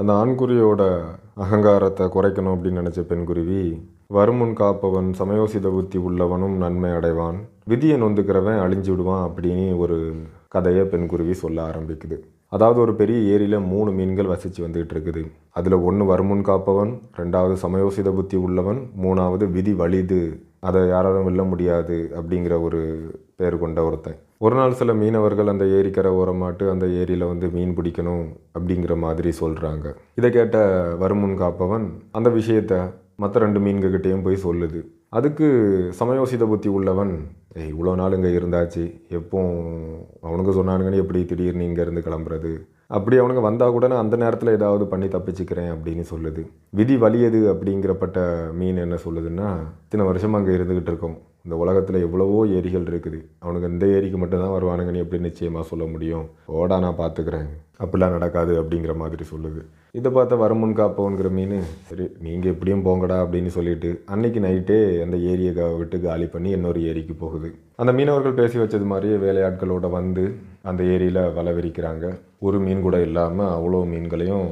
அந்த ஆண்குருவியோட அகங்காரத்தை குறைக்கணும் அப்படின்னு நினச்ச பெண்குருவி வருமுன் காப்பவன் சமயோசித புத்தி உள்ளவனும் நன்மை அடைவான். விதியை நொந்துக்கிறவன் அழிஞ்சு விடுவான் அப்படின்னு ஒரு கதையை பெண்குருவி சொல்ல ஆரம்பிக்குது. அதாவது ஒரு பெரிய ஏரியில் மூணு மீன்கள் வசித்து வந்துகிட்டு இருக்குது. அதில் ஒன்று வருமுன் காப்பவன் ரெண்டாவது சமயோசித புத்தி உள்ளவன் மூணாவது விதி வலிது அதை யாராலும் வெல்ல முடியாது அப்படிங்கிற ஒரு பேர் கொண்ட ஒருத்தன். ஒரு நாள் சில மீனவர்கள் அந்த ஏரிக்கரை ஓரமாட்டு அந்த ஏரியில் வந்து மீன் பிடிக்கணும் அப்படிங்கிற மாதிரி சொல்கிறாங்க இதை கேட்ட வருமுன் காப்பவன் அந்த விஷயத்த மற்ற ரெண்டு மீன்கிட்டையும் போய் சொல்லுது. அதுக்கு சமயோசித புத்தி உள்ளவன் ஏய் இவ்வளோ நாள் இங்கே இருந்தாச்சு எப்போ அவனுக்கு சொன்னானுங்கன்னு எப்படி திடீர்னு இங்கேருந்து கிளம்புறது? அப்படி அவனுங்க வந்தால் கூட நான் அந்த நேரத்தில் ஏதாவது பண்ணி தப்பிச்சுக்கிறேன் அப்படின்னு சொல்லுது. விதி வலியது அப்படிங்கிறப்பட்ட மீன் என்ன சொல்லுதுன்னா இத்தனை வருஷம் அங்கே இருந்துக்கிட்டு இருக்கோம். இந்த உலகத்தில் எவ்வளவோ ஏரிகள் இருக்குது. அவனுக்கு இந்த ஏரிக்கு மட்டும்தான் வருவானுங்கன்னு எப்படி நிச்சயமாக சொல்ல முடியும்? ஓடா நான் பார்த்துக்கிறேன் அப்படிலாம் நடக்காது அப்படிங்கிற மாதிரி சொல்லுது. இதை பார்த்தா வருமுன் காப்போங்கிற மீன் சரி நீங்கள் எப்படியும் போங்கடா அப்படின்னு சொல்லிட்டு அன்னைக்கு நைட்டே அந்த ஏரியை விட்டு காலி பண்ணி இன்னொரு ஏரிக்கு போகுது. அந்த மீனவர்கள் பேசி வச்சது மாதிரியே வேலையாட்களோட வந்து அந்த ஏரியில் வலை விரிக்கிறாங்க. ஒரு மீன் கூட இல்லாமல் அவ்வளோ மீன்களையும்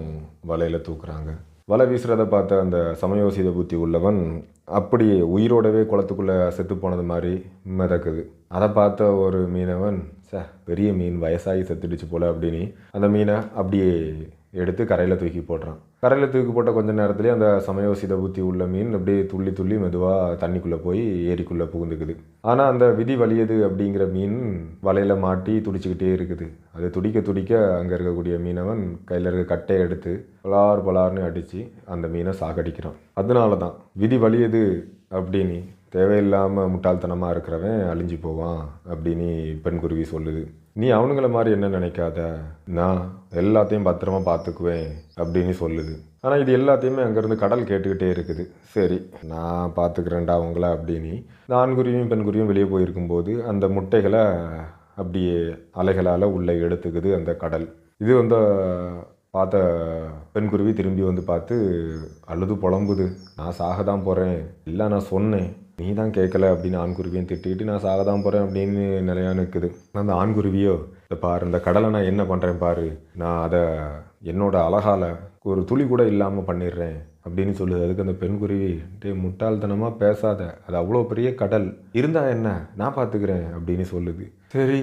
வலையில் தூக்குறாங்க. வலை வீசுறதை பார்த்த அந்த சமயோசித புத்தி உள்ளவன் அப்படி உயிரோடவே குளத்துக்குள்ளே செத்து போனது மாதிரி மிதக்குது. அதை பார்த்த ஒரு மீனவன் ச பெரிய மீன் வயசாகி செத்துடுச்சு போல அப்படின்னு. அந்த மீனை அப்படியே எடுத்து கரையில் தூக்கி போடுறான். கரையில் தூக்கி போட்ட கொஞ்ச நேரத்துலேயே அந்த சமயோசித புத்தி உள்ள மீன் அப்படியே துள்ளி துள்ளி மெதுவாக தண்ணிக்குள்ளே போய் ஏரிக்குள்ளே புகுந்துக்குது. ஆனால் அந்த விதி வலியது அப்படிங்கிற மீன் வலையில் மாட்டி துடிச்சுக்கிட்டே இருக்குது. அது துடிக்க துடிக்க அங்கே இருக்கக்கூடிய மீனவன் கையில் இருக்க கட்டையை எடுத்து பலார் பலார்னு அடித்து அந்த மீனை சாகடிக்கிறான். அதனால தான் விதி வலியது அப்படின்னு தேவையில்லாமல் முட்டாள்தனமாக இருக்கிறவன் அழிஞ்சு போவான் அப்படின்னு பெண்குருவி சொல்லுது. நீ அவனுங்கள மாதிரி என்ன நினைக்காத? நான் எல்லாத்தையும் பத்திரமா பார்த்துக்குவேன் அப்படின்னு சொல்லுது. ஆனால் இது எல்லாத்தையுமே அங்கேருந்து கடல் கேட்டுக்கிட்டே இருக்குது. சரி நான் பார்த்துக்கிறேன்டா அவங்கள அப்படின்னு. இந்த ஆண்குருவியும் பெண்குருவியும் வெளியே போயிருக்கும்போது அந்த முட்டைகளை அப்படியே அலைகளால் உள்ளே எடுத்துக்குது அந்த கடல். இது வந்து பார்த்த பெண்குருவி திரும்பி வந்து பார்த்து அழுது புலம்புது. நான் சாக தான் போகிறேன் இல்லை நான் சொன்னேன். நீ தான் கேட்கல அப்படின்னு ஆண்குருவியும் திட்டிக்கிட்டு நான் சாக தான் போகிறேன் அப்படின்னு நிலையா நிற்குது அந்த ஆண்குருவியோ இதை பாரு இந்த கடலை நான் என்ன பண்ணுறேன் பாரு நான் அதை என்னோட அழகால் ஒரு துளி கூட இல்லாமல் பண்ணிடுறேன் அப்படின்னு சொல்லுது. அதுக்கு அந்த பெண்குருவி டே முட்டாள்தனமாக பேசாத அது அவ்வளோ பெரிய கடல் இருந்தால் என்ன? நான் பார்த்துக்கிறேன் அப்படின்னு சொல்லுது. சரி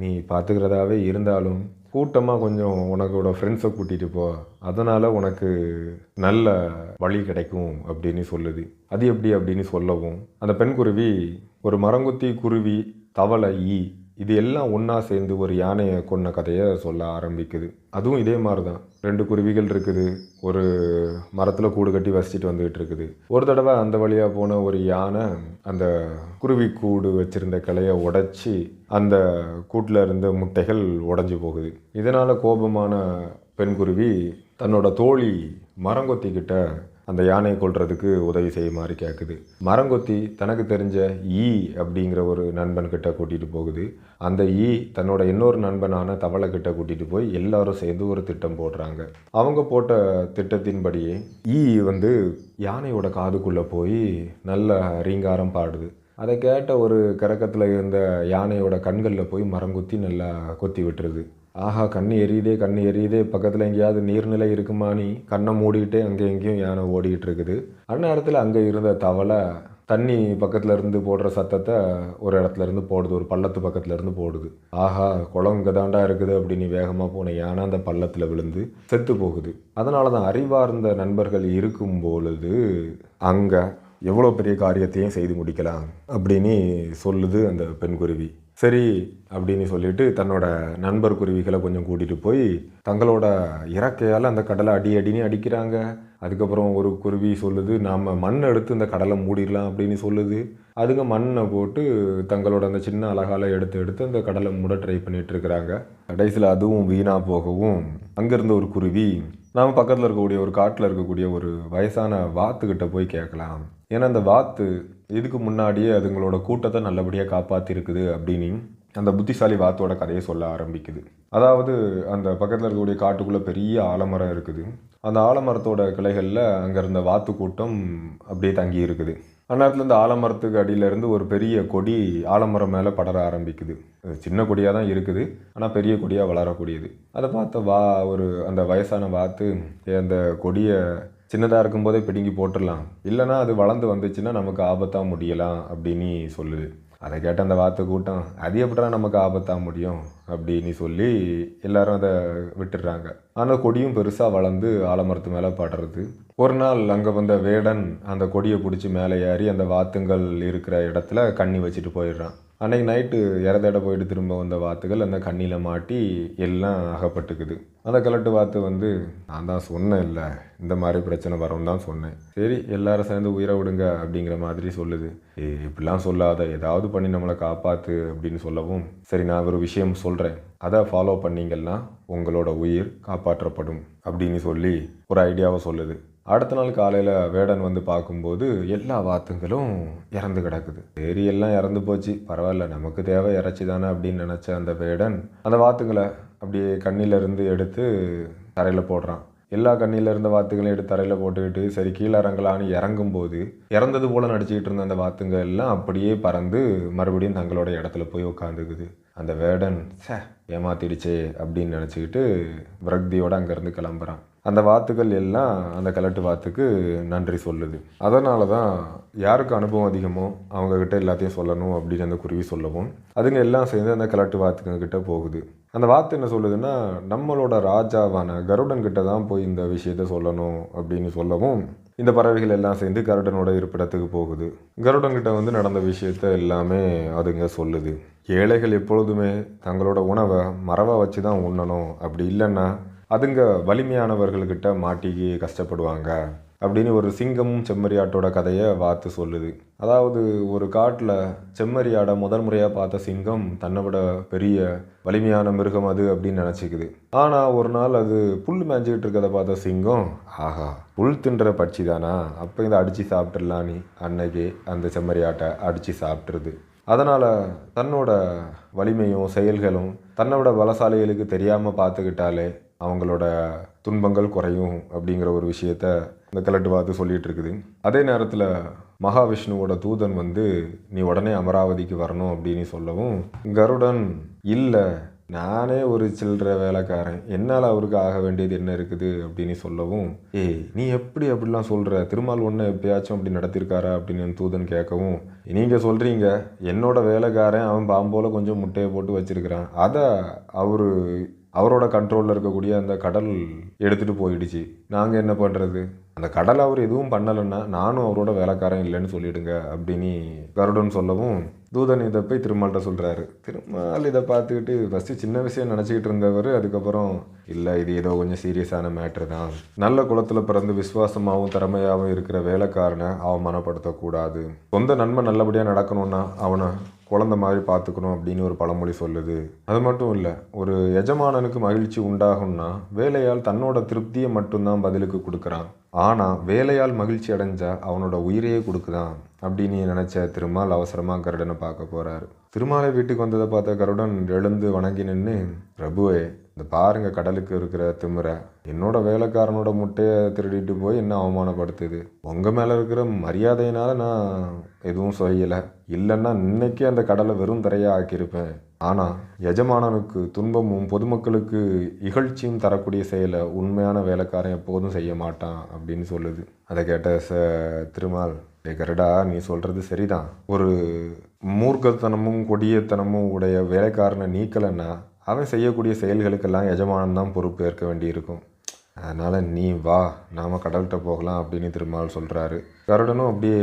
நீ பார்த்துக்கிறதாவே இருந்தாலும் கூட்டமாக கொஞ்சம் உனக்கோட ஃப்ரெண்ட்ஸை கூட்டிகிட்டு போ. அதனால் உனக்கு நல்ல வழி கிடைக்கும் அப்படின்னு சொல்லுது. அது எப்படி அப்படின்னு சொல்லவும். அந்த பெண்குருவி ஒரு மரங்கொத்தி குருவி தவளை ஈ. இது எல்லாம் ஒன்றா சேர்ந்து ஒரு யானையை கொன்ன கதையை சொல்ல ஆரம்பிக்குது. அதுவும் இதே மாதிரி தான் ரெண்டு குருவிகள் இருக்குது. ஒரு மரத்தில் கூடு கட்டி வசிச்சுட்டு வந்துகிட்டு இருக்குது. ஒரு தடவை அந்த வழியாக போன ஒரு யானை அந்த குருவி கூடு வச்சுருந்த கிளையை உடைச்சி அந்த கூட்டில் இருந்த முட்டைகள் உடஞ்சி போகுது. இதனால் கோபமான பெண்குருவி தன்னோட தோழி மரங்கொத்திக்கிட்ட அந்த யானையை கொள்றதுக்கு உதவி செய்யுமாறு கேட்குது மரங்கொத்தி தனக்கு தெரிஞ்ச ஈ அப்படிங்கிற ஒரு நண்பன் கிட்ட கூட்டிகிட்டு போகுது. அந்த ஈ தன்னோட இன்னொரு நண்பனான தவளை கிட்ட கூட்டிகிட்டு போய் எல்லாரும் சேர்ந்து ஒரு திட்டம் போடுறாங்க. அவங்க போட்ட திட்டத்தின்படியே ஈ வந்து யானையோட காதுக்குள்ளே போய் நல்ல ரீங்காரம் பாடுது. அதை கேட்ட ஒரு கரக்கத்தில் இருந்த யானையோட கண்களில் போய் மரங்கொத்தி நல்லா கொத்தி விட்டுருது. ஆஹா கண்ணு எரியுதே கண்ணு எரியுதே பக்கத்தில் எங்கேயாவது நீர்நிலை இருக்குமா நீ? கண்ணை மூடிக்கிட்டே அங்கே எங்கேயும் யானை ஓடிக்கிட்டு இருக்குது. அந்நேரத்தில் அங்கே இருந்த தவளை தண்ணி பக்கத்துல இருந்து போடுற சத்தத்தை ஒரு இடத்துல இருந்து போடுது ஒரு பள்ளத்து பக்கத்துல இருந்து போடுது. ஆஹா குளம் கதாண்டா இருக்குது அப்படின்னு வேகமாக போன யானை அந்த பள்ளத்தில் விழுந்து செத்து போகுது. அதனால தான் அறிவார்ந்த நண்பர்கள் இருக்கும் பொழுது அங்கே எவ்வளோ பெரிய காரியத்தையும் செய்து முடிக்கலாம் அப்படின்னு சொல்லுது அந்த பெண்குருவி சரி அப்படின்னு சொல்லிட்டு தன்னோட நண்பர் குருவிகளை கொஞ்சம் கூட்டிகிட்டு போய் தங்களோட இறக்கையால் அந்த கடலை அடி அடின்னு அடிக்கிறாங்க. அதுக்கப்புறம் ஒரு குருவி சொல்லுது நாம் மண் எடுத்து இந்த கடலை மூடிடலாம் அப்படின்னு சொல்லுது. அதுங்க மண்ணை போட்டு தங்களோட அந்த சின்ன அழகால எடுத்து எடுத்து அந்த கடலை மூட ட்ரை பண்ணிட்டு இருக்கிறாங்க. கடைசியில் அதுவும் வீணாக போகவும் அங்கேருந்த ஒரு குருவி நாம் பக்கத்தில் இருக்கக்கூடிய ஒரு காட்டில் இருக்கக்கூடிய ஒரு வயசான வாத்துக்கிட்ட போய் கேட்கலாம். ஏன்னா அந்த வாத்து இதுக்கு முன்னாடியே அதுங்களோட கூட்டத்தை நல்லபடியாக காப்பாற்றிருக்குது அப்படின்னு அந்த புத்திசாலி வாத்தோட கதையை சொல்ல ஆரம்பிக்குது. அதாவது அந்த பக்கத்தில் இருக்கக்கூடிய காட்டுக்குள்ளே பெரிய ஆலமரம் இருக்குது. அந்த ஆலமரத்தோட கிளைகளில் அங்கே இருந்த வாத்து கூட்டம் அப்படியே தங்கி இருக்குது. அந்நேரத்தில் இந்த ஆலமரத்துக்கு அடியிலேருந்து ஒரு பெரிய கொடி ஆலமரம் மேலே படர ஆரம்பிக்குது. அது சின்ன கொடியாக தான் இருக்குது. ஆனால் பெரிய கொடியாக வளரக்கூடியது. அதை பார்த்த வா ஒரு அந்த வயசான வாத்து அந்த கொடியை சின்னதாக இருக்கும்போதே பிடுங்கி போட்டுடலாம் இல்லைன்னா அது வளர்ந்து வந்துச்சுன்னா நமக்கு ஆபத்தாக முடியலாம் அப்படின்னு சொல்லுது. அதை கேட்ட அந்த வாத்து கூட்டம் அது எப்படா நமக்கு ஆபத்தாக முடியும்? அப்படின்னு சொல்லி எல்லாரும் அதை விட்டுடுறாங்க ஆனால் கொடியும் பெருசாக வளர்ந்து ஆலமரத்து மேலே படுறது. ஒரு நாள் அங்கே வந்த வேடன் அந்த கொடியை பிடிச்சி மேலே ஏறி அந்த வாத்துங்கள் இருக்கிற இடத்துல கண்ணி வச்சுட்டு போயிடுறான். அன்னைக்கு நைட்டு இறதேட போயிட்டு திரும்ப வந்த வாத்துகள் அந்த கண்ணியில் மாட்டி எல்லாம் அகப்பட்டுக்குது. அந்த கலட்டு வாத்து வந்து நான் தான் சொன்னேன் இல்லை இந்த மாதிரி பிரச்சனை வரும்னு தான் சொன்னேன். சரி எல்லாரும் சேர்ந்து உயிரை விடுங்க அப்படிங்கிற மாதிரி சொல்லுது. ஏ இப்படிலாம் சொல்லாத ஏதாவது பண்ணி நம்மளை காப்பாற்று அப்படின்னு சொல்லவும் சரி நான் ஒரு விஷயம் சொல்கிறேன் அதை ஃபாலோ பண்ணீங்கன்னா உங்களோட உயிர் காப்பாற்றப்படும் அப்படின்னு சொல்லி ஒரு ஐடியாவை சொல்லுது. அடுத்த நாள் காலையில் வேடன் வந்து பார்க்கும்போது எல்லா வாத்துங்களும் இறந்து கிடக்குது. ஏரியெல்லாம் எல்லாம் இறந்து போச்சு. பரவாயில்ல நமக்கு தேவை இறைச்சி தானே அப்படின்னு நினச்ச அந்த வேடன் அந்த வாத்துங்களை அப்படியே கண்ணிலிருந்து எடுத்து தரையில் போடுறான். எல்லா கண்ணியில் இருந்த வாத்துகளையும் எடுத்து தரையில் போட்டுக்கிட்டு சரி கீழே இறங்கலான்னு இறங்கும்போது இறந்தது போல நடிச்சுக்கிட்டு இருந்த அந்த வாத்துங்க எல்லாம் அப்படியே பறந்து மறுபடியும் தங்களோட இடத்துல போய் உட்காந்துக்குது. அந்த வேடன் சே ஏமாத்திடுச்சே அப்படின்னு நினச்சிக்கிட்டு விரக்தியோடு அங்கேருந்து கிளம்புறான். அந்த வாத்துகள் எல்லாம் அந்த கலட்டு வாத்துக்கு நன்றி சொல்லுது. அதனால தான் யாருக்கு அனுபவம் அதிகமோ அவங்கக்கிட்ட எல்லாத்தையும் சொல்லணும் அப்படின்னு அந்த குருவி சொல்லவும் அதுங்க எல்லாம் சேர்ந்து அந்த கலட்டு வாத்துக்கிட்ட போகுது. அந்த வாத்து என்ன சொல்லுதுன்னா நம்மளோட ராஜாவான கருடன் கிட்ட தான் போய் இந்த விஷயத்த சொல்லணும் அப்படின்னு சொல்லவும் இந்த பறவைகள் எல்லாம் சேர்ந்து கருடனோட இருப்பிடத்துக்கு போகுது. கருடன் கிட்ட வந்து நடந்த விஷயத்த எல்லாமே அதுங்க சொல்லுது. ஏழைகள் எப்பொழுதுமே தங்களோட உணவை மரவை வச்சு தான் உண்ணணும். அப்படி இல்லைன்னா அதுங்க வலிமையானவர்கள்கிட்ட மாட்டிக்கி கஷ்டப்படுவாங்க அப்படின்னு ஒரு சிங்கமும் செம்மறியாட்டோட கதையை வாத்து சொல்லுது. அதாவது ஒரு காட்டில் செம்மறியாடை முதல் முறையாக பார்த்த சிங்கம் தன்னை விட பெரிய வலிமையான மிருகம் அது அப்படின்னு நினச்சிக்குது. ஆனால் ஒரு நாள் அது புல் மேய்ஞ்சிக்கிட்டு இருக்கிறத பார்த்த சிங்கம் ஆஹா புல் தின்ற பட்சி தானா? அப்போ இதை அடித்து சாப்பிட்றலாம் நீ. அன்னைக்கு அந்த செம்மறியாட்டை அடித்து சாப்பிட்ருது அதனால் தன்னோட வலிமையும் செயல்களும் தன்னோட பலசாலிகளுக்கு தெரியாமல் பார்த்துக்கிட்டாலே அவங்களோட துன்பங்கள் குறையும் அப்படிங்கிற ஒரு விஷயத்த இந்த கலட்டுவாது சொல்லிட்டு இருக்குது. அதே நேரத்தில் மகாவிஷ்ணுவோட தூதன் வந்து நீ உடனே அமராவதிக்கு வரணும் அப்படின்னு சொல்லவும் கருடன் இல்லை. நானே ஒரு சில்லற வேலைக்காரன். என்னால் அவருக்கு ஆக வேண்டியது என்ன இருக்குது? அப்படின்னு சொல்லவும் ஏய் நீ எப்படி அப்படிலாம் சொல்கிற திருமால் ஒன்று எப்பயாச்சும் அப்படி நடத்திருக்காரா? அப்படின்னு என் தூதன் கேட்கவும் நீங்கள் சொல்கிறீங்க என்னோட வேலைக்காரன் அவன் பாம்போல கொஞ்சம் முட்டையை போட்டு வச்சிருக்கிறான். அதை அவர் அவரோட கண்ட்ரோலில் இருக்கக்கூடிய அந்த கடல் எடுத்துகிட்டு போயிடுச்சு. நாங்கள் என்ன பண்ணுறது அந்த கடல் அவர் எதுவும் பண்ணலைன்னா நானும் அவரோட வேலைக்காரன் இல்லைன்னு சொல்லிடுங்க அப்படின்னு கருடன் சொல்லவும் தூதன் இதை போய் திருமால்கிட்ட சொல்கிறாரு திருமால் இதை பார்த்துக்கிட்டு ஃபஸ்ட்டு சின்ன விஷயம் நினச்சிக்கிட்டு இருந்தவர் அதுக்கப்புறம் இல்லை இது ஏதோ கொஞ்சம் சீரியஸான மேட்ரு தான். நல்ல குளத்தில் பிறந்து விசுவாசமாகவும் திறமையாகவும் இருக்கிற வேலைக்காரனை அவமானப்படுத்தக்கூடாது. சொந்த நன்மை நல்லபடியாக நடக்கணும்னா அவனை குழந்த மாதிரி பார்த்துக்கணும் அப்படின்னு ஒரு பழமொழி சொல்லுது. அது மட்டும் இல்லை ஒரு எஜமானனுக்கு மகிழ்ச்சி உண்டாகும்னா வேலையால் தன்னோட திருப்தியை மட்டும்தான் பதிலுக்கு கொடுக்குறான். ஆனால் வேலையால் மகிழ்ச்சி அடைஞ்சா அவனோட உயிரையே கொடுக்குதான் அப்படின்னு நினச்ச திருமால் அவசரமாக கருடனை பார்க்க போகிறாரு திருமாலை வீட்டுக்கு வந்ததை பார்த்த கருடன் எழுந்து வணங்கி நின்று பிரபுவே இந்த பாருங்க கடலுக்கு இருக்கிற திமுறை என்னோட வேலைக்காரனோட முட்டையை திருடிட்டு போய் என்ன அவமானப்படுத்துது? உங்கள் மேலே இருக்கிற மரியாதையினால் நான் எதுவும் செய்யலை. இல்லைன்னா இன்னைக்கே அந்த கடலை வெறும் தரையாக ஆக்கியிருப்பேன். ஆனால் எஜமானனுக்கு துன்பமும் பொதுமக்களுக்கு இகழ்ச்சியும் தரக்கூடிய செயலை உண்மையான வேலைக்காரன் எப்போதும் செய்ய மாட்டான் அப்படின்னு சொல்லுது. அதை கேட்ட ச திருமால் டே கருடா நீ சொல்கிறது சரிதான். ஒரு மூர்க்கத்தனமும் கொடியத்தனமும் உடைய வேலைக்காரனை நீக்கலைன்னா அவன் செய்யக்கூடிய செயல்களுக்கெல்லாம் எஜமானன் தான் பொறுப்பேற்க வேண்டியிருக்கும். அதனால் நீ வா நாம் கடல்கிட்ட போகலாம் அப்படின்னு திருமால் சொல்கிறாரு கருடனும் அப்படியே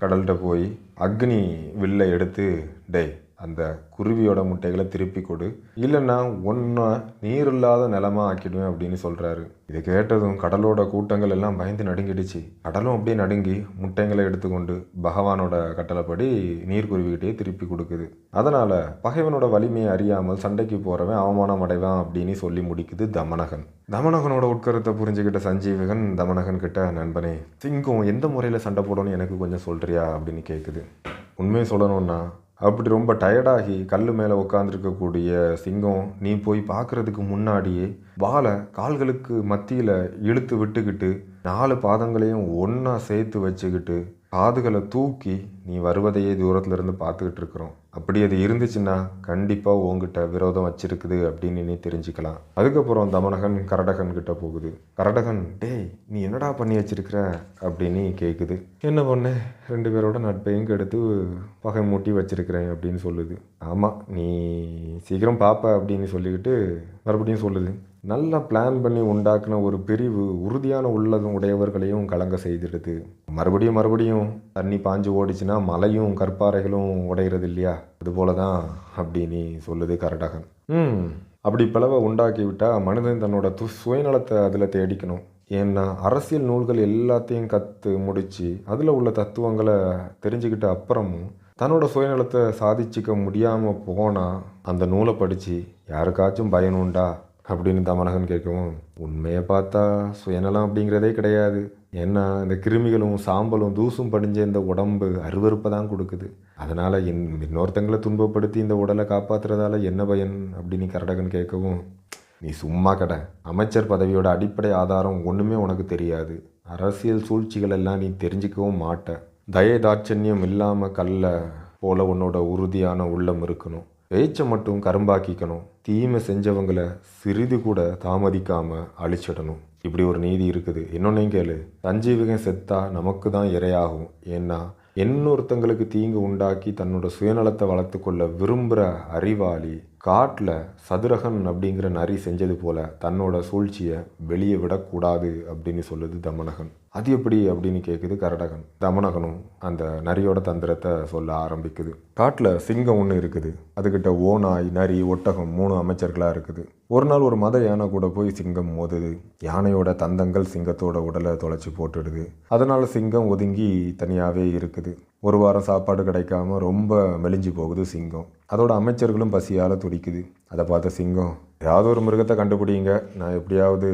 கடல்கிட்ட போய் அக்னி வில்லை எடுத்து டே அந்த குருவியோட முட்டைகளை திருப்பி கொடு. இல்லைன்னா ஒன்றை நீர் இல்லாத நிலமா ஆக்கிடுவேன் அப்படின்னு சொல்கிறாரு இதை கேட்டதும் கடலோட கூட்டங்கள் எல்லாம் பயந்து நடுங்கிடுச்சு. கடலும் அப்படியே நடுங்கி முட்டைங்களை எடுத்துக்கொண்டு பகவானோட கட்டளைப்படி நீர்க்குருவிகிட்டே திருப்பி கொடுக்குது. அதனால் பகைவனோட வலிமையை அறியாமல் சண்டைக்கு போகிறவன் அவமானம் அடைவான் அப்படின்னு சொல்லி முடிக்குது தமனகன். தமனகனோட உட்கருத்தை புரிஞ்சுக்கிட்ட சஞ்சீவகன் தமனகன் கிட்ட நண்பனே சிங்கம் எந்த முறையில் சண்டை போடணும்னு எனக்கு கொஞ்சம் சொல்கிறியா அப்படின்னு கேட்குது உண்மையை சொல்லணும்னா அப்படி ரொம்ப டயர்டாகி கல் மேலே உட்காந்துருக்கக்கூடிய சிங்கம் நீ போய் பார்க்கறதுக்கு முன்னாடியே வாழை கால்களுக்கு மத்தியில் இழுத்து விட்டுக்கிட்டு நாலு பாதங்களையும் ஒன்றா சேர்த்து வச்சுக்கிட்டு காதுகளை தூக்கி நீ வருவதையே தூரத்தில் இருந்து பார்த்துக்கிட்டு இருக்கிறோம். அப்படி அது இருந்துச்சுன்னா கண்டிப்பாக உங்ககிட்ட விரோதம் வச்சிருக்குது அப்படின்னு நீ தெரிஞ்சுக்கலாம். அதுக்கப்புறம் தமனகன் கரடகன் கிட்ட போகுது. கரடகன் டேய் நீ என்னடா பண்ணி வச்சிருக்கிற? அப்படின்னு கேட்குது என்ன பண்ண ரெண்டு பேரோட நட்பையும் கெடுத்து பகை மூட்டி வச்சிருக்கிறேன் அப்படின்னு சொல்லுது. ஆமாம் நீ சீக்கிரம் பார்ப்ப அப்படின்னு சொல்லிக்கிட்டு மறுபடியும் சொல்லுது. நல்லா பிளான் பண்ணி உண்டாக்குன ஒரு பிரிவு உறுதியான உள்ளதும் உடையவர்களையும் கலங்க செய்திடுது. மறுபடியும் மறுபடியும் தண்ணி பாஞ்சு ஓடிச்சுன்னா மலையும் கற்பாறைகளும் உடையிறது இல்லையா? அதுபோல தான் அப்படின்னு சொல்லுது கரடகன். ம் அப்படி பிளவை உண்டாக்கி விட்டால் மனிதன் தன்னோட து சுயநலத்தை அதில் தேடிக்கணும். ஏன்னா அரசியல் நூல்கள் எல்லாத்தையும் கற்று முடித்து அதில் உள்ள தத்துவங்களை தெரிஞ்சுக்கிட்ட அப்புறமும் தன்னோட சுயநலத்தை சாதிச்சுக்க முடியாமல் போனால் அந்த நூலை படித்து யாருக்காச்சும் பயனுண்டா அப்படின்னு தமனகன் கேட்கவும் உண்மையை பார்த்தா சுயநலம் அப்படிங்கிறதே கிடையாது. ஏன்னா இந்த கிருமிகளும் சாம்பலும் தூசும் படிஞ்ச இந்த உடம்பு அருவருப்பை தான் கொடுக்குது. அதனால் இன் இன்னொருத்தங்களை துன்பப்படுத்தி இந்த உடலை காப்பாற்றுறதால என்ன பயன்? அப்படின்னு கரடகன் கேட்கவும் நீ சும்மா கடை. அமைச்சர் பதவியோட அடிப்படை ஆதாரம் ஒன்றுமே உனக்கு தெரியாது. அரசியல் சூழ்ச்சிகள் எல்லாம் நீ தெரிஞ்சுக்கவும் மாட்ட. தயை தாட்சண்யம் இல்லாமல் கல்ல போல உன்னோட உறுதியான உள்ளம் இருக்கணும். பேச்சை மட்டும் கரும்பாக்கிக்கணும். தீமை செஞ்சவங்கள சிறிது கூட தாமதிக்காம அழிச்சிடணும். இப்படி ஒரு நீதி இருக்குது. இன்னொன்னே கேளு. சஞ்சீவிகன் செத்தா நமக்கு தான் இரையாகும். ஏன்னா இன்னொருத்தங்களுக்கு தீங்கு உண்டாக்கி தன்னோட சுயநலத்தை வளர்த்து கொள்ள விரும்புகிற அறிவாளி காட்டில் சதுரகன் அப்படிங்கிற நரி செஞ்சது போல தன்னோட சூழ்ச்சியை வெளியே விடக்கூடாது அப்படின்னு சொல்லுது தமனகன். அது எப்படி அப்படின்னு கேட்குது கரடகன் தமனகனும் அந்த நரியோட தந்திரத்தை சொல்ல ஆரம்பிக்குது. காட்டில் சிங்கம் ஒன்று இருக்குது. அதுக்கிட்ட ஓநாய் நரி ஒட்டகம் மூணு அமைச்சர்களாக இருக்குது. ஒரு நாள் ஒரு மத யானை கூட போய் சிங்கம் மோதுது. யானையோட தந்தங்கள் சிங்கத்தோட உடலை தொலைச்சி போட்டுடுது. அதனால் சிங்கம் ஒதுங்கி தனியாகவே இருக்குது. ஒரு வாரம் சாப்பாடு கிடைக்காம ரொம்ப மெலிஞ்சு போகுது சிங்கம். அதோட அமைச்சர்களும் பசியால் துடிக்குது. அதை பார்த்த சிங்கம் ஏதாவது ஒரு மிருகத்தை கண்டுபிடிங்க. நான் எப்படியாவது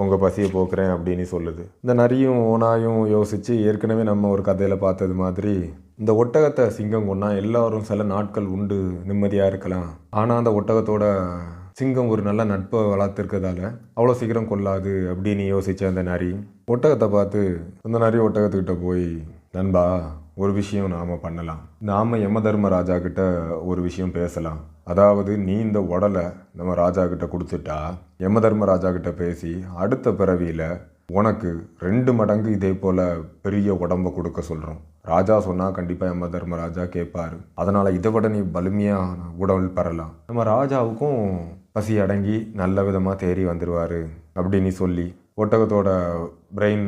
உங்கள் பசியை போக்குறேன் அப்படின்னு சொல்லுது. இந்த நரியும் ஓனாயும் யோசித்து ஏற்கனவே நம்ம ஒரு கதையில் பார்த்தது மாதிரி இந்த ஒட்டகத்தை சிங்கம் கொண்டா எல்லாரும் சில நாட்கள் உண்டு நிம்மதியாக இருக்கலாம். ஆனால் அந்த ஒட்டகத்தோட சிங்கம் ஒரு நல்ல நட்பை வளர்த்துருக்கதால அவ்வளோ சீக்கிரம் கொள்ளாது அப்படின்னு யோசித்த அந்த நரி ஒட்டகத்தை பார்த்து அந்த நரி ஒட்டகத்துக்கிட்ட போய் நண்பா ஒரு விஷயம் நாம் பண்ணலாம். நாம் யம தர்மராஜா கிட்ட ஒரு விஷயம் பேசலாம். அதாவது நீ இந்த உடலை நம்ம ராஜா கிட்ட கொடுத்துட்டா யம தர்மராஜா கிட்ட பேசி அடுத்த பிறவியில் உனக்கு ரெண்டு மடங்கு இதே போல் பெரிய உடம்ப கொடுக்க சொல்கிறோம் ராஜா சொன்னால் கண்டிப்பாக யம தர்மராஜா கேட்பாரு. அதனால் இதை விட நீ வலிமையான உடல் பெறலாம். நம்ம ராஜாவுக்கும் பசி அடங்கி நல்ல விதமாக தேறி வந்துடுவார் அப்படின்னு சொல்லி ஒட்டகத்தோட பிரெயின்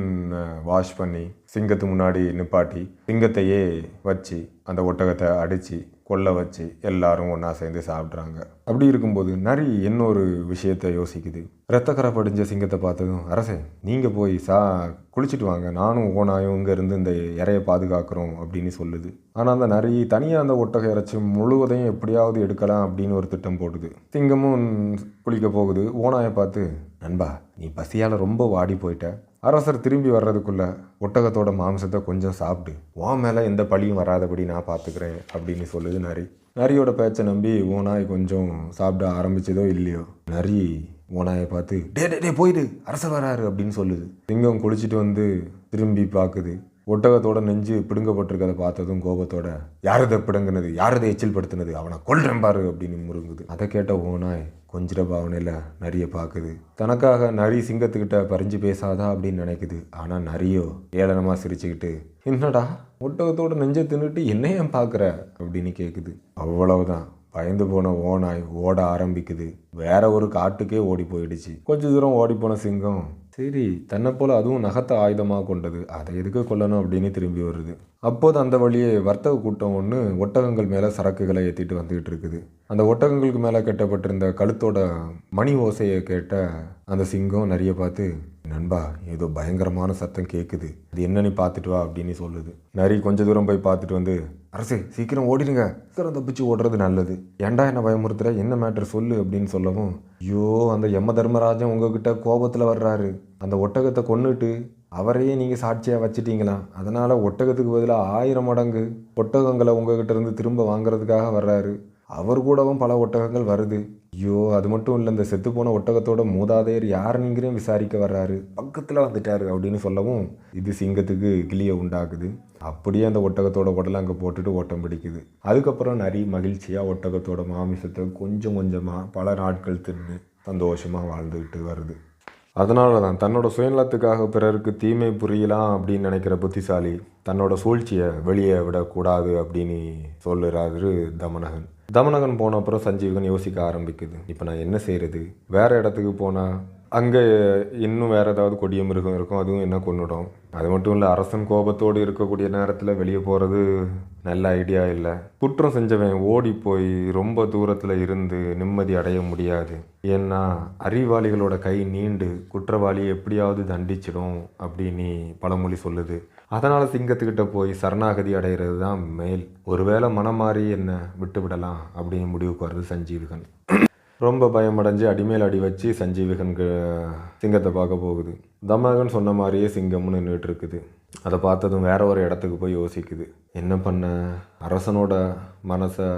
வாஷ் பண்ணி சிங்கத்து முன்னாடி நிப்பாட்டி சிங்கத்தையே வச்சு அந்த ஒட்டகத்தை அடித்து கொல்ல வச்சு எல்லாரும் ஒன்றா சேர்ந்து சாப்பிட்றாங்க. அப்படி இருக்கும்போது நரி இன்னொரு விஷயத்தை யோசிக்குது. ரத்தக்கரை படிஞ்ச சிங்கத்தை பார்த்ததும் அரசே நீங்கள் போய் சா குளிச்சுட்டு வாங்க. நானும் ஓனாயும் இங்கேருந்து இந்த இறையை பாதுகாக்கிறோம் அப்படின்னு சொல்லுது. ஆனால் அந்த நரி தனியாக அந்த ஒட்டகை இறைச்சி முழுவதையும் எப்படியாவது எடுக்கலாம் அப்படின்னு ஒரு திட்டம் போடுது. சிங்கமும் குளிக்க போகுது. ஓனாயை பார்த்து நண்பா நீ பசியால் ரொம்ப வாடி போயிட்ட. அரசர் திரும்பி வர்றதுக்குள்ளே ஒட்டகத்தோட மாம்சத்தை கொஞ்சம் சாப்பிட்டு உன் மேலே எந்த பழியும் வராதபடி நான் பார்த்துக்கிறேன் அப்படின்னு சொல்லுது நரி. நரியோட பேச்சை நம்பி ஓனாய் கொஞ்சம் சாப்பிட ஆரம்பிச்சதோ இல்லையோ? நரி ஓனாயை பார்த்து டே டே டே போயிடு. அரசர் வராரு அப்படின்னு சொல்லுது. சிங்கம் குளிச்சுட்டு வந்து திரும்பி பார்க்குது ஒட்டகத்தோட நெஞ்சு பிடுங்கப்பட்டிருக்கதை பார்த்ததும் கோபத்தோட இதை பிடுங்கினது? யாரதை எச்சில் படுத்தினது அவனை கொல்றேன் பாரு அப்படின்னு முருங்குது அதை கேட்ட ஓனாய் கொஞ்சிட பாவனையில் நரியை பார்க்குது. தனக்காக நரி சிங்கத்துக்கிட்ட பறிஞ்சு பேசாதா? அப்படின்னு நினைக்குது. ஆனால் நரியோ ஏளனமாக சிரிச்சுக்கிட்டு என்னடா ஒட்டகத்தோட நெஞ்சை தின்னுட்டு என்ன ஏன் பார்க்குற? அப்படின்னு கேட்குது அவ்வளவுதான். பயந்து போன ஓனாய் ஓட ஆரம்பிக்குது. வேற ஒரு காட்டுக்கே ஓடி போயிடுச்சு. கொஞ்ச தூரம் ஓடி போன சிங்கம் சரி தன்னை போல் அதுவும் நகத்தை ஆயுதமாக கொண்டது. அதை எதுக்கு கொல்லணும் அப்படின்னு திரும்பி வருது. அப்போது அந்த வழியே வர்த்தக கூட்டம் ஒன்று ஒட்டகங்கள் மேலே சரக்குகளை ஏற்றிட்டு வந்துக்கிட்டு இருக்குது. அந்த ஒட்டகங்களுக்கு மேலே கட்டப்பட்டிருந்த கழுத்தோட மணி ஓசையை கேட்ட அந்த சிங்கம் நிறைய பார்த்து நண்பா ஏதோ பயங்கரமான சத்தம் கேட்குது அது என்னன்னு பார்த்துட்டு வா அப்படின்னு சொல்லுது. நரி கொஞ்ச தூரம் போய் பார்த்துட்டு வந்து அரசு சீக்கிரம் ஓடிடுங்க. சீக்கிரம் தப்பிச்சு ஓடுறது நல்லது. ஏண்டா என்ன பயமுறுத்துற? என்ன மேட்டர் சொல்லு அப்படின்னு சொல்லவும் ஐயோ அந்த யம தர்மராஜன் உங்ககிட்ட கோபத்தில் வர்றாரு. அந்த ஒட்டகத்தை கொன்னுட்டு அவரையே நீங்கள் சாட்சியாக வச்சிட்டீங்களா? அதனால் ஒட்டகத்துக்கு பதிலாக ஆயிரம் மடங்கு ஒட்டகங்களை உங்ககிட்ட இருந்து திரும்ப வாங்குறதுக்காக வர்றாரு. அவர் கூடவும் பல ஒட்டகங்கள் வருது. ஐயோ அது மட்டும் இல்லை இந்த செத்துப்போன ஒட்டகத்தோட மூதாதையர் யாருங்கிறேன் விசாரிக்க வர்றாரு. பக்கத்தில் வந்துட்டாரு அப்படின்னு சொல்லவும் இது சிங்கத்துக்கு கிளியை உண்டாக்குது. அப்படியே அந்த ஒட்டகத்தோட உடலை அங்கே போட்டுட்டு ஓட்டம் பிடிக்குது. அதுக்கப்புறம் நரி மகிழ்ச்சியாக ஒட்டகத்தோட மாமிசத்தை கொஞ்சம் கொஞ்சமாக பல நாட்கள் தின்னு சந்தோஷமாக வாழ்ந்துக்கிட்டு வருது. அதனால தான் தன்னோட சுயநலத்துக்காக பிறருக்கு தீமை புரியலாம் அப்படின்னு நினைக்கிற புத்திசாலி தன்னோட சூழ்ச்சியை வெளியே விடக்கூடாது அப்படின்னு சொல்லுறாரு தமனகன். தமனகன் போன அப்புறம் சஞ்சீவகன் யோசிக்க ஆரம்பிக்குது. இப்போ நான் என்ன செய்கிறது வேற இடத்துக்கு போனால் அங்கே இன்னும் வேறு ஏதாவது கொடிய மிருகம் இருக்கும் அதுவும் என்ன கொண்டுடும் அது மட்டும் இல்லை அரசன் கோபத்தோடு இருக்கக்கூடிய நேரத்தில் வெளியே போகிறது நல்ல ஐடியா இல்லை. குற்றம் செஞ்சவன் ஓடி போய் ரொம்ப தூரத்தில் இருந்து நிம்மதி அடைய முடியாது. ஏன்னா அறிவாளிகளோட கை நீண்டு குற்றவாளியை எப்படியாவது தண்டிச்சிடும் அப்படின்னு பழமொழி சொல்லுது. அதனால் சிங்கத்துக்கிட்ட போய் சரணாகதி அடைகிறது தான் மேல். ஒருவேளை மனம் மாறி என்ன விட்டு விடலாம் அப்படின்னு முடிவுக்கு வருது சஞ்சீவகன். ரொம்ப பயமடைஞ்சு அடிமேல் அடி வச்சு சஞ்சீவிகன் சிங்கத்தை பார்க்க போகுது. தமகன் சொன்ன மாதிரியே சிங்கம்னு நின்றுட்டு இருக்குது அதை பார்த்ததும் வேற ஒரு இடத்துக்கு போய் யோசிக்குது. என்ன பண்ண? அரசனோட மனசை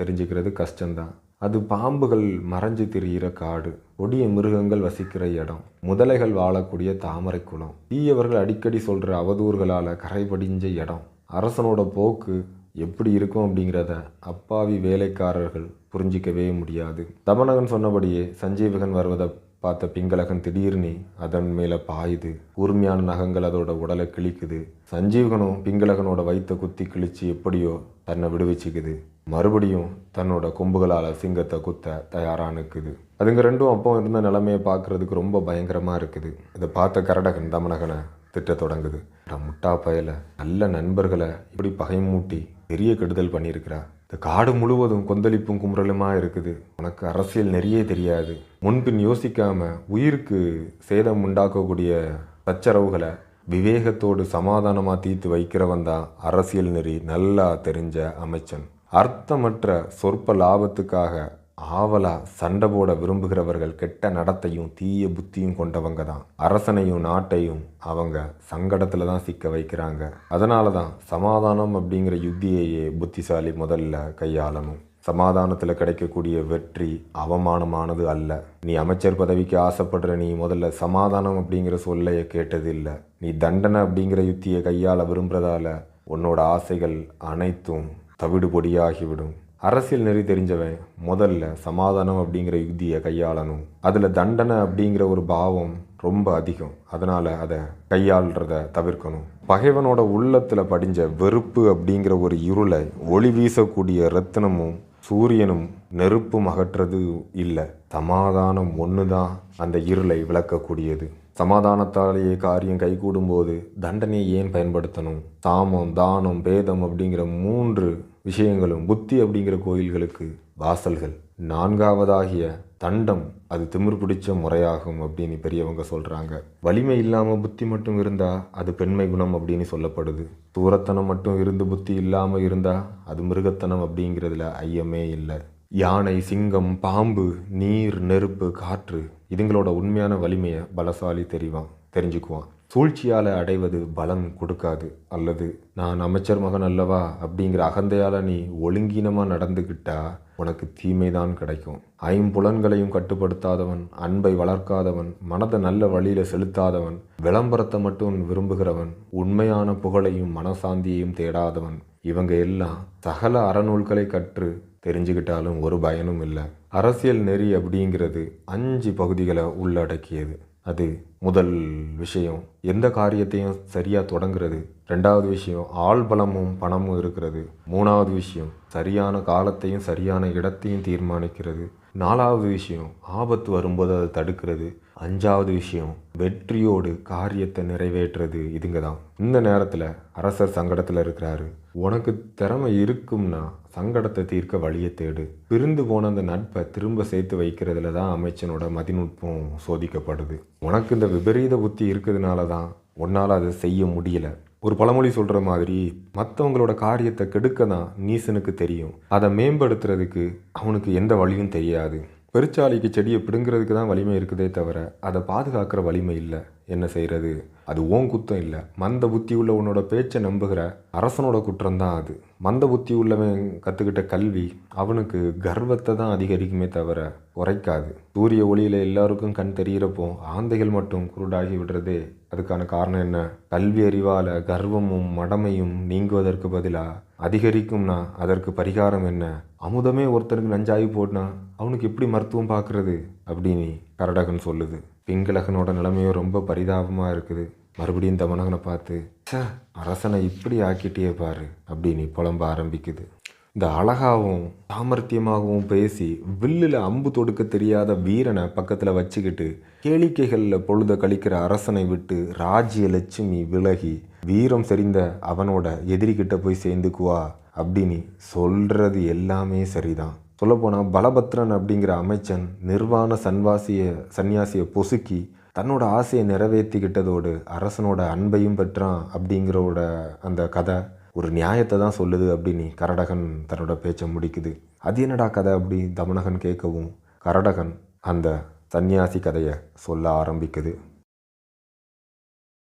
தெரிஞ்சுக்கிறது கஷ்டம்தான். அது பாம்புகள் மறைஞ்சு திரியிற காடு. ஒடிய மிருகங்கள் வசிக்கிற இடம். முதலைகள் வாழக்கூடிய தாமரை குளம். தீயவர்கள் அடிக்கடி சொல்கிற அவதூறுகளால் கரை படிஞ்ச இடம். அரசனோட போக்கு எப்படி இருக்கும் அப்படிங்கிறத அப்பாவி வேலைக்காரர்கள் புரிஞ்சிக்கவே முடியாது. தமனகன் சொன்னபடியே சஞ்சீவகன் வருவதை பார்த்த பிங்களகன் திடீர்னு அதன் மேலே பாயுது. கூர்மையான நகங்கள் அதோட உடலை கிழிக்குது. சஞ்சீவகனும் பிங்களகனோட வயிற்ற குத்தி கிழிச்சு எப்படியோ தன்னை விடுவிச்சுக்குது. மறுபடியும் தன்னோட கொம்புகளால் சிங்கத்தை குத்த தயாராக நிற்குது அதுங்க ரெண்டும் அப்போ இருந்த நிலைமையை பார்க்குறதுக்கு ரொம்ப பயங்கரமாக இருக்குது. இதை பார்த்த கரடகன் தமனகனை திட்ட தொடங்குது. முட்டா பயலை நல்ல நண்பர்களை இப்படி பகை மூட்டி பெரிய கெடுதல் பண்ணியிருக்கிறா. இந்த காடு முழுவதும் கொந்தளிப்பும் குமுறலுமா இருக்குது. உனக்கு அரசியல் நிறைய தெரியாது. முன்பின் யோசிக்காம உயிருக்கு சேதம் உண்டாக்கக்கூடிய சச்சரவுகளை விவேகத்தோடு சமாதானமா தீர்த்து வைக்கிறவன் தான் அரசியல் நெறி நல்லா தெரிஞ்ச அமைச்சன். அர்த்தமற்ற சொற்ப லாபத்துக்காக ஆவலா சண்டை போட விரும்புகிறவர்கள் கெட்ட நடத்தையும் தீய புத்தியும் கொண்டவங்க தான். அரசனையும் நாட்டையும் அவங்க சங்கடத்தில் தான் சிக்க வைக்கிறாங்க. அதனால தான் சமாதானம் அப்படிங்கிற யுத்தியையே புத்திசாலி முதல்ல கையாளணும். சமாதானத்தில் கிடைக்கக்கூடிய வெற்றி அவமானமானது அல்ல. நீ அமைச்சர் பதவிக்கு ஆசைப்படுற நீ முதல்ல சமாதானம் அப்படிங்கிற சொல்லைய கேட்டதில்லை. நீ தண்டனை அப்படிங்கிற யுத்தியை கையாள விரும்புறதால உன்னோட ஆசைகள் அனைத்தும் தவிடு பொடியாகிவிடும் அரசியல் நெறி தெரிஞ்சவன் முதல்ல சமாதானம் அப்படிங்கிற யுக்தியை கையாளணும். அதில் தண்டனை அப்படிங்கிற ஒரு பாவம் ரொம்ப அதிகம். அதனால் அதை கையாளுறத தவிர்க்கணும். பகைவனோட உள்ளத்தில் படிஞ்ச வெறுப்பு அப்படிங்கிற ஒரு இருளை ஒளி வீசக்கூடிய ரத்தினமும் சூரியனும் நெருப்பும் அகற்றது இல்லை. சமாதானம் ஒன்று தான் அந்த இருளை விளக்கக்கூடியது. சமாதானத்தாலேயே காரியம் கைகூடும்போது தண்டனையை ஏன் பயன்படுத்தணும்? சாமம் தானம் பேதம் அப்படிங்கிற மூன்று விஷயங்களும் புத்தி அப்படிங்கிற கோயில்களுக்கு வாசல்கள். நான்காவதாகிய தண்டம் அது திமிர் பிடிச்ச முறையாகும் அப்படின்னு பெரியவங்க சொல்கிறாங்க வலிமை இல்லாமல் புத்தி மட்டும் இருந்தால் அது பெண்மை குணம் அப்படின்னு சொல்லப்படுது. தூரத்தனம் மட்டும் இருந்து புத்தி இல்லாமல் இருந்தால் அது மிருகத்தனம் அப்படிங்கிறதுல ஐயமே இல்லை. யானை சிங்கம் பாம்பு நீர் நெருப்பு காற்று இதுங்களோட உண்மையான வலிமையை பலசாலி தெரிவான் தெரிஞ்சுக்குவான். சூழ்ச்சியால் அடைவது பலம் கொடுக்காது. அல்லது நான் அமைச்சர் மகன் அல்லவா? அப்படிங்கிற அகந்தையால் நீ ஒழுங்கீனமாக நடந்துக்கிட்டா உனக்கு தீமைதான் கிடைக்கும். ஐம்புலன்களையும் கட்டுப்படுத்தாதவன் அன்பை வளர்க்காதவன் மனதை நல்ல வழியில் செலுத்தாதவன் விளம்பரத்தை மட்டும் விரும்புகிறவன் உண்மையான புகழையும் மனசாந்தியையும் தேடாதவன் இவங்க எல்லாம் சகல அறநூல்களை கற்று தெரிஞ்சுக்கிட்டாலும் ஒரு பயனும் இல்லை. அரசியல் நெறி அப்படிங்கிறது அஞ்சு பகுதிகளை உள்ளடக்கியது. அது முதல் விஷயம். எந்த காரியத்தையும் சரியாக தொடங்குறது. ரெண்டாவது விஷயம் ஆள் பலமும் பணமும் இருக்கிறது. மூணாவது விஷயம் சரியான காலத்தையும் சரியான இடத்தையும் தீர்மானிக்கிறது. நாலாவது விஷயம் ஆபத்து வரும்போது அதை தடுக்கிறது. அஞ்சாவது விஷயம் வெற்றியோடு காரியத்தை நிறைவேற்றுறது. இதுங்க தான் இந்த நேரத்தில் அரசர் சங்கடத்தில் இருக்கிறாரு. உனக்கு திறமை இருக்கும்னா சங்கடத்தை தீர்க்க வழியை தேடு. பிரிந்து போன அந்த நட்பை திரும்ப சேர்த்து வைக்கிறதுல தான் அமைச்சனோட மதிநுட்பம் சோதிக்கப்படுது. உனக்கு இந்த விபரீத புத்தி இருக்கிறதுனால தான் உன்னால் அதை செய்ய முடியல. ஒரு பழமொழி சொல்கிற மாதிரி மற்றவங்களோட காரியத்தை கெடுக்க தான் நீசனுக்கு தெரியும். அதை மேம்படுத்துறதுக்கு அவனுக்கு எந்த வழியும் தெரியாது. பெருச்சாளிக்கு செடியை பிடுங்கிறதுக்கு தான் வலிமை இருக்குதே தவிர அதை பாதுகாக்கிற வலிமை இல்லை. என்ன செய்கிறது அது ஓன் குத்தம் இல்லை. மந்த புத்தி உள்ள உன்னோட பேச்சை நம்புகிற அரசனோட குற்றம் தான் அது. மந்த புத்தி உள்ளவன் கற்றுக்கிட்ட கல்வி அவனுக்கு கர்வத்தை தான் அதிகரிக்குமே தவிர குறைக்காது சூரிய ஒளியில் எல்லாருக்கும் கண் தெரிகிறப்போ ஆந்தைகள் மட்டும் குருடாகி விடுறதே அதுக்கான காரணம் என்ன? கல்வி அறிவால் கர்வமும் மடமையும் நீங்குவதற்கு பதிலாக அதிகரிக்கும்னா அதற்கு பரிகாரம் என்ன? அமுதமே ஒருத்தனுக்கு நஞ்சாகி போட்டுனா அவனுக்கு எப்படி மருத்துவம் பார்க்கறது அப்படின்னு கரடகன் சொல்லுது. பிங்கலகனோட நிலைமையும் ரொம்ப பரிதாபமாக இருக்குது. மறுபடியும் தமனகனை பார்த்து ச அரசனை இப்படி ஆக்கிட்டே பாரு அப்படின்னு புலம்ப ஆரம்பிக்குது. இந்த அழகாகவும் சாமர்த்தியமாகவும் பேசி வில்லில் அம்பு தொடுக்க தெரியாத வீரனை பக்கத்தில் வச்சுக்கிட்டு கேளிக்கைகளில் பொழுத கழிக்கிற அரசனை விட்டு ராஜ்ய லட்சுமி விலகி வீரம் செறிந்த அவனோட எதிரிகிட்ட போய் சேர்ந்துக்குவா அப்படின்னு சொல்கிறது எல்லாமே சரிதான். சொல்லப்போனால் பலபத்ரன் அப்படிங்கிற அமைச்சன் நிர்வாண சன்வாசிய சன்னியாசியை பொசுக்கி தன்னோட ஆசையை நிறைவேற்றிக்கிட்டதோடு அரசனோட அன்பையும் பெற்றான் அப்படிங்கிறோட அந்த கதை ஒரு நியாயத்தை தான் சொல்லுது அப்படின்னு கரடகன் தன்னோட பேச்சை முடிக்குது. அது என்னடா கதை அப்படி தமனகன் கேட்கவும் கரடகன் அந்த சன்னியாசி கதையை சொல்ல ஆரம்பிக்குது.